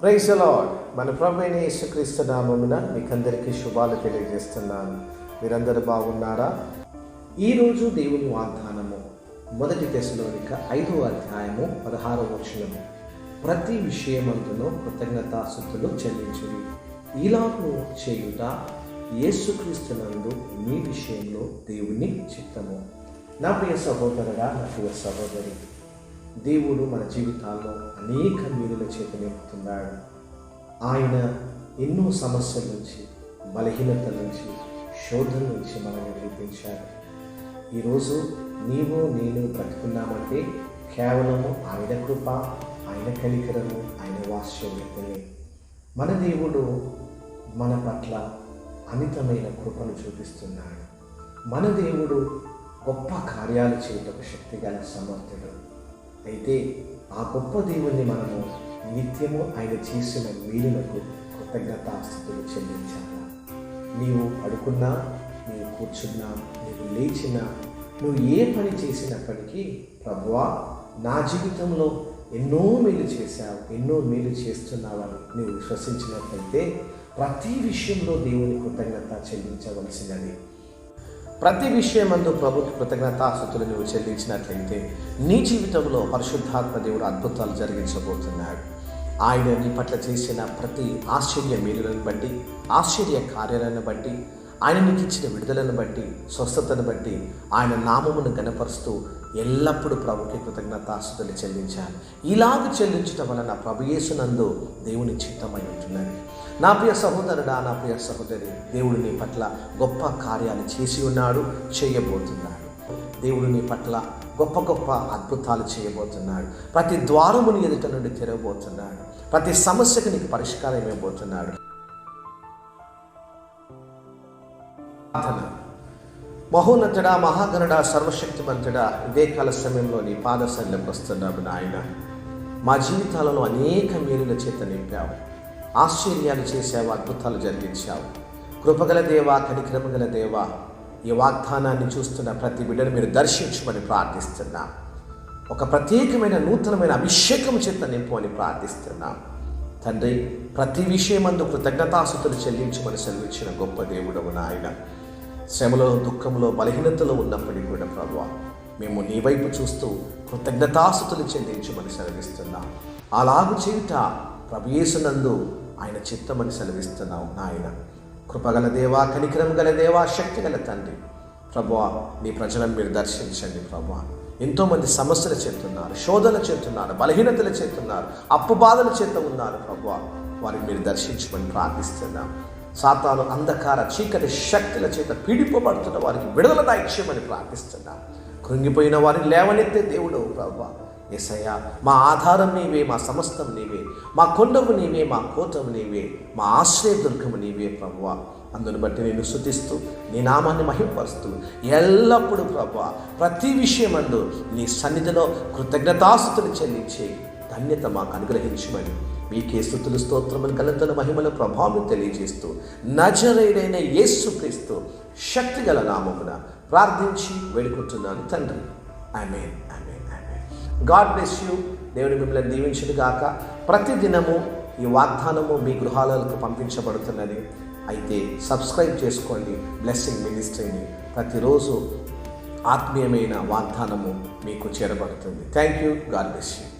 Praise lord మన ప్రభు యేసుక్రీస్తు నామమున మీకందరికీ శుభాలు తెలియజేస్తున్నాను. మీరందరూ బాగున్నారా? ఈరోజు దేవుని వాగ్దానము మొదటి దశలోనిక ఐదవ అధ్యాయము పదహారవ వచనము. ప్రతి విషయమందును కృతజ్ఞతాస్థుతులు చెల్లించుడి. ఇలాగూ చేయుట యేసుక్రీస్తునందు మీ విషయంలో దేవుని చిత్తము. నా ప్రియ సహోదరుడా నా ప్రియ సహోదరి దేవుడు మన జీవితాల్లో అనేక మేలుల చేత నింపుతున్నాడు ఆయన ఎన్నో సమస్యల నుంచి బలహీనత నుంచి శోధన నుంచి మనల్ని విడిపించాడు ఈరోజు నీవు నేను బ్రతుకున్నామంటే కేవలము ఆయన కృప ఆయన కలికరము ఆయన వాత్సల్యతనే మన దేవుడు మన పట్ల అమితమైన కృపను చూపిస్తున్నాడు. మన దేవుడు గొప్ప కార్యాలు చేయటకు శక్తిగల సమర్థుడు. అయితే ఆ గొప్ప దేవుణ్ణి మనము నిత్యము ఆయన చేసిన మేలులకు కృతజ్ఞతాస్థితులు చెల్లించాలి? నీవు పడుకున్నా నీవు కూర్చున్నా నీవు లేచినా నువ్వు ఏ పని చేసినప్పటికీ ప్రభువా నా జీవితంలో ఎన్నో మేలు చేశావు ఎన్నో మేలు చేస్తున్నావని నువ్వు విశ్వసించినట్లయితే ప్రతి విషయంలో దేవుని కృతజ్ఞత చెల్లించవలసినది. ప్రతి విషయమందు ప్రభుకి కృతజ్ఞతాస్థుతులు నువ్వు చెల్లించినట్లయితే నీ జీవితంలో పరిశుద్ధాత్మ దేవుడు అద్భుతాలు జరిగించబోతున్నాడు. ఆయన నీ పట్ల చేసిన ప్రతి ఆశ్చర్య మేలులను బట్టి ఆశ్చర్య కార్యాలను బట్టి ఆయన నీకు ఇచ్చిన విడుదలను బట్టి స్వస్థతను బట్టి ఆయన నామమును గనపరుస్తూ ఎల్లప్పుడూ ప్రభుకి కృతజ్ఞతాస్తుతులు చెల్లించాలి. ఇలాగ చెల్లించటం వలన ప్రభుయేసునందు దేవుని చిత్తమై ఉంటున్నది. నా ప్రియ సహోదరుడా నా ప్రియ సహోదరి దేవుడు నీ పట్ల గొప్ప కార్యాలు చేసి ఉన్నాడు చేయబోతున్నాడు. దేవుడు నీ పట్ల గొప్ప గొప్ప అద్భుతాలు చేయబోతున్నాడు. ప్రతి ద్వారముని ఎదుట నుండి తెరవబోతున్నాడు. ప్రతి సమస్యకు నీకు పరిష్కారం ఇవ్వబోతున్నాడు ప్రార్థన. మహోన్నతుడా మహాగణుడా సర్వశక్తిమంతుడా ఇదే కాల సమయంలో నీ పాదశైలకు వస్తున్నాము నాయన. మా జీవితాలలో అనేక మేలుల చేత నింపావు. ఆశ్చర్యాలు చేసావు అద్భుతాలు జరిగించావు. కృపగల దేవా కనిక్రమగల దేవా ఈ వాగ్దానాన్ని చూస్తున్న ప్రతి బిడ్డను మీరు దర్శించమని ప్రార్థిస్తున్నాం. ఒక ప్రత్యేకమైన నూతనమైన అభిషేకం చేత నింపు అని ప్రార్థిస్తున్నాం. తండ్రి ప్రతి విషయమందు కృతజ్ఞతాసుతులు చెల్లించమని సెలవిచ్చిన గొప్ప దేవుడవు నాయన. శ్రమలో దుఃఖంలో బలహీనతలో ఉన్నప్పటికీ కూడా ప్రభు మేము నీ వైపు చూస్తూ కృతజ్ఞతాసుతులు చెందించమని సెలవిస్తున్నాం. అలాగు చేయుట ప్రభుయేసునందు ఆయన చిత్తమని సెలవిస్తున్నావు నాయన. కృపగల దేవా కనికరం గల దేవా శక్తి గల తండ్రి. ప్రభువా నీ ప్రజలను మీరు దర్శించండి ప్రభు ఎంతోమంది సమస్యలు చేస్తున్నారు శోధన చేస్తున్నారు బలహీనతలు చేస్తున్నారు అప్పు బాధలు చేత ఉన్నారు ప్రభు వారిని మీరు దర్శించమని ప్రార్థిస్తున్నాం. సాతాను అంధకార చీకటి శక్తుల చేత పీడిపబడుతున్న వారికి విడుదల దాయిత్యమని ప్రార్థిస్తున్నాం. కృంగిపోయిన వారిని లేవనెత్తే దేవుడు ప్రభా ఎసయ్యా మా ఆధారం నీవే మా సమస్తం నీవే మా కొండము నీవే మా కోటము నీవే మా ఆశ్రయదుర్గము నీవే ప్రభువా అందును బట్టి నేను శుతిస్తూ నీ నామాన్ని మహింపరుస్తూ ఎల్లప్పుడూ ప్రభా ప్రతి విషయమందు నీ సన్నిధిలో కృతజ్ఞతాస్తులు చెల్లించే ధన్యత మాకు అనుగ్రహించమని మీకే స్థుతులు స్తోత్రములు కలతల మహిమల ప్రభావం తెలియజేస్తూ నజరైడైన యేసు క్రీస్తు శక్తిగల నామమున ప్రార్థించి వేడుకుంటున్నాను తండ్రి. Amen amen amen. God bless you దేవుని మిమ్మల్ని దీవించడు గాక. ప్రతిదినము ఈ వాగ్దానము మీ గృహాలకు పంపించబడుతున్నది. అయితే సబ్స్క్రైబ్ చేసుకోండి. బ్లెస్సింగ్ మినిస్ట్రీని ప్రతిరోజు ఆత్మీయమైన వాగ్దానము మీకు చేరబడుతుంది. Thank you God bless you